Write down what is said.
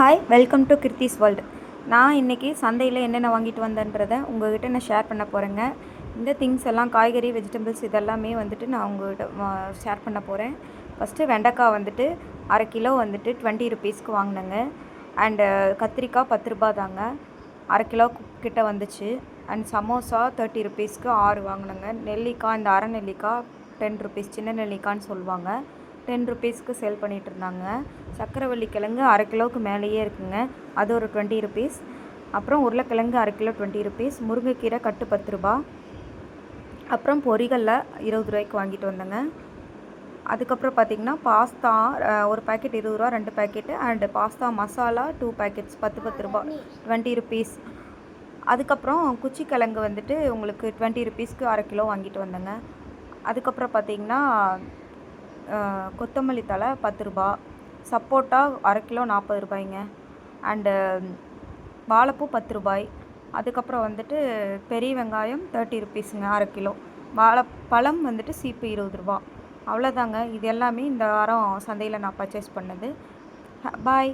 Hi welcome to Kiruthi's world நான் இன்றைக்கி சந்தையில் என்னென்ன வாங்கிட்டு வந்தேன்றதை உங்கள்கிட்ட நான் ஷேர் பண்ண போகிறேங்க இந்த திங்ஸ் எல்லாம் காய்கறி வெஜிடபிள்ஸ் இதெல்லாமே வந்துட்டு நான் உங்கள்கிட்ட ஷேர் பண்ண போகிறேன் ஃபஸ்ட்டு வெண்டைக்காய் வந்துட்டு அரை கிலோ வந்துட்டு டுவெண்ட்டி ருபீஸ்க்கு வாங்கினேங்க. அண்டு கத்திரிக்காய் பத்து ரூபா தாங்க. அரை கிலோ கிட்ட வந்துச்சு. அண்ட் சமோசா தேர்ட்டி ருபீஸ்க்கு ஆறு வாங்கினேங்க. நெல்லிக்காய் இந்த அரை நெல்லிக்காய் டென் ருபீஸ் சின்ன நெல்லிக்காய்னு சொல்லுவாங்க. டென் ருபீஸ்க்கு சேல் பண்ணிகிட்டு இருந்தாங்க சக்கரவள்ளி கிழங்கு அரை கிலோவுக்கு மேலேயே இருக்குங்க. அது ஒரு டுவெண்ட்டி ருபீஸ் அப்புறம் உருளைக்கிழங்கு அரை கிலோ டுவெண்ட்டி ருபீஸ் முருங்கைக்கீரை கட்டு பத்து ரூபா. அப்புறம் பொரிகளில் இருபது ரூபாய்க்கு வாங்கிட்டு வந்தேங்க. அதுக்கப்புறம் பார்த்திங்கன்னா பாஸ்தா ஒரு பேக்கெட் இருபது ரூபா ரெண்டு packet and pasta masala two packets பத்து பத்து ரூபா டுவெண்ட்டி ருபீஸ் அதுக்கப்புறம் குச்சிக்கிழங்கு வந்துட்டு உங்களுக்கு டுவெண்ட்டி ருபீஸ்க்கு அரை கிலோ வாங்கிட்டு வந்தேங்க. அதுக்கப்புறம் பார்த்தீங்கன்னா கொத்தமல்லி தழை பத்து ரூபா. சப்போட்டா அரை கிலோ நாற்பது ரூபாய்ங்க. அண்டு வாழைப்பூ பத்து ரூபாய். அதுக்கப்புறம் வந்துட்டு பெரிய வெங்காயம் தேர்ட்டி ருபீஸுங்க அரை கிலோ. வாழை பழம் வந்துட்டு சீப்பு இருபது ரூபா. அவ்வளோதாங்க. இது எல்லாமே இந்த வாரம் சந்தையில் நான் பர்ச்சேஸ் பண்ணது. பாய்